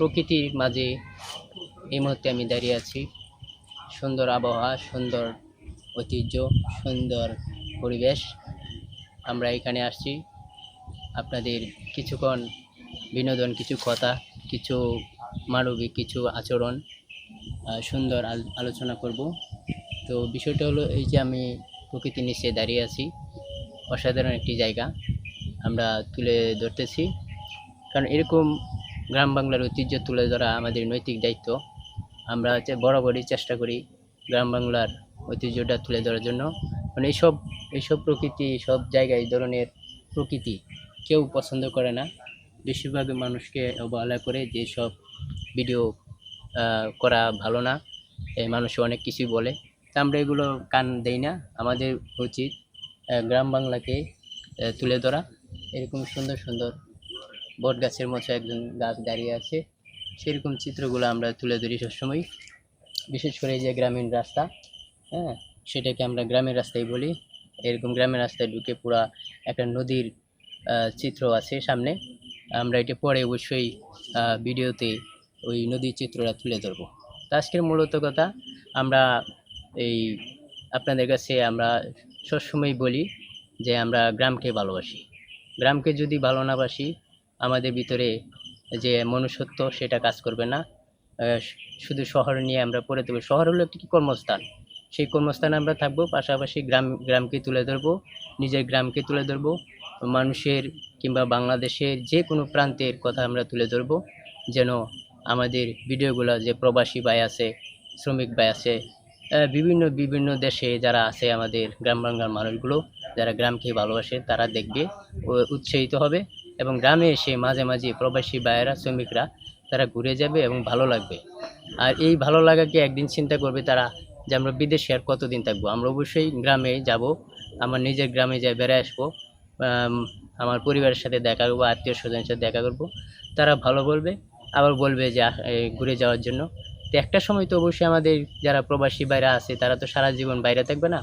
প্রকৃতির মাঝে এই মুহূর্তে আমি দাঁড়িয়ে আছি। সুন্দর আবহাওয়া, সুন্দর ঐতিহ্য, সুন্দর পরিবেশ। আমরা এখানে আসছি। আপনাদের কিছুক্ষণ বিনোদন, কিছু কথা, কিছু মানবিক, কিছু আচরণ সুন্দর আল- আলোচনা করব। তো বিষয়টা হলো এই যে আমি প্রকৃতির নিচে দাঁড়িয়ে আছি, অসাধারণ একটি জায়গা। আমরা তুলে ধরতেছি। কারণ এরকম গ্রাম বাংলার ঐতিহ্য তুলে ধরা আমাদের নৈতিক দায়িত্ব। আমরা হচ্ছে বরাবরই চেষ্টা করি গ্রাম বাংলার ঐতিহ্যটা তুলে ধরার জন্য। মানে এইসব এইসব প্রকৃতি সব জায়গায় ধরনের প্রকৃতি কেউ পছন্দ করে না। বেশিরভাগ মানুষকে অবহেলা করে যে সব ভিডিও করা ভালো না, এই মানুষ অনেক কিছুই বলে। তা আমরা এগুলো কান দেই না, আমাদের উচিত গ্রাম বাংলাকে তুলে ধরা। এরকম সুন্দর সুন্দর বট গাছের মতো একজন গাছ দাঁড়িয়ে আছে। সেরকম চিত্রগুলো আমরা তুলে ধরি সবসময় বিশেষ করে যে গ্রামীণ রাস্তা হ্যাঁ সেটাকে আমরা গ্রামের রাস্তায় বলি। এরকম গ্রামের রাস্তায় ঢুকে পুরা একটা নদীর চিত্র আছে সামনে। আমরা এটা পরে অবশ্যই ভিডিওতে ওই নদীর চিত্রটা তুলে ধরবো। তো আজকের মূলত কথা আমরা এই আপনাদের কাছে আমরা সবসময় বলি যে আমরা গ্রামকে ভালোবাসি। গ্রামকে যদি ভালো না বাসি আমাদের ভিতরে যে মনুষ্যত্ব, সেটা কাজ করবে না। শুধু শহর নিয়ে আমরা পড়ে থাকব। শহর হলো একটি কর্মস্থান। সেই কর্মস্থানে আমরা থাকব, পাশাপাশি গ্রাম, গ্রামকে তুলে ধরবো, নিজের গ্রামকে তুলে ধরবো, মানুষের কিংবা বাংলাদেশের যে কোনো প্রান্তের কথা আমরা তুলে ধরবো, যেন আমাদের ভিডিওগুলো যে প্রবাসী ভাই আছে, শ্রমিক ভাই আছে বিভিন্ন বিভিন্ন দেশে যারা আছে আমাদের গ্রাম বাংলার মানুষগুলো, যারা গ্রামকে ভালোবাসে, তারা দেখবে ও উৎসাহিত হবে। এবং গ্রামে এসে মাঝে মাঝে প্রবাসী ভাইয়েরা, শ্রমিকরা, তারা ঘুরে যাবে এবং ভালো লাগবে। আর এই ভালো লাগাকে একদিন চিন্তা করবে তারা যে আমরা বিদেশে আর কতদিন থাকব? আমরা অবশ্যই গ্রামে যাব, আমার নিজের গ্রামে যাই বেড়ে আসব আমার পরিবারের সাথে দেখা করব, আত্মীয় স্বজনের সাথে দেখা করব। তারা ভালো বলবে, আবার বলবে যে ঘুরে যাওয়ার জন্য। তো একটা সময় তো অবশ্যই আমাদের যারা প্রবাসী বাইরে আছে, তারা তো সারা জীবন বাইরে থাকবে না।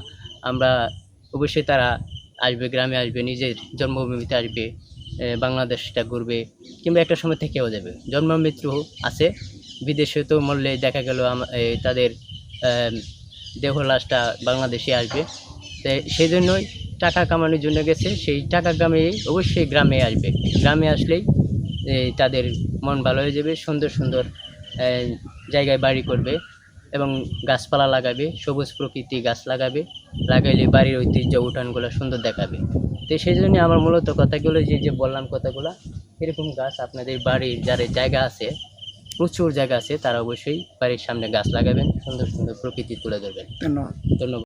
আমরা অবশ্যই তারা আসবে, গ্রামে আসবে, নিজের জন্মভূমিতে আসবে। বাংলাদেশটা ঘুরবে কিংবা একটা সময় থেকেও যাবে। জন্ম, মৃত্যু আছে বিদেশে তো মরলে দেখা গেল তাদের দেহ লাশটা বাংলাদেশে আসবে। সেই জন্যই টাকা কামানোর জন্য গেছে, সেই টাকা কামিয়ে অবশ্যই গ্রামে আসবে। গ্রামে আসলেই তাদের মন ভালো হয়ে যাবে, সুন্দর সুন্দর জায়গায় বাড়ি করবে। এবং গাছপালা লাগাবে সবুজ প্রকৃতি গাছ লাগাবে লাগাইলে বাড়ির ঐতিহ্য উঠানগুলো সুন্দর দেখাবে। তো সেই জন্য আমার মূলত কথাগুলো যে যে বললাম কথাগুলো এরকম গাছ আপনাদের বাড়ির যার জায়গা আছে প্রচুর জায়গা আছে তারা অবশ্যই বাড়ির সামনে গাছ লাগাবেন সুন্দর সুন্দর প্রকৃতি তুলে ধরবেন। ধন্যবাদ। ধন্যবাদ।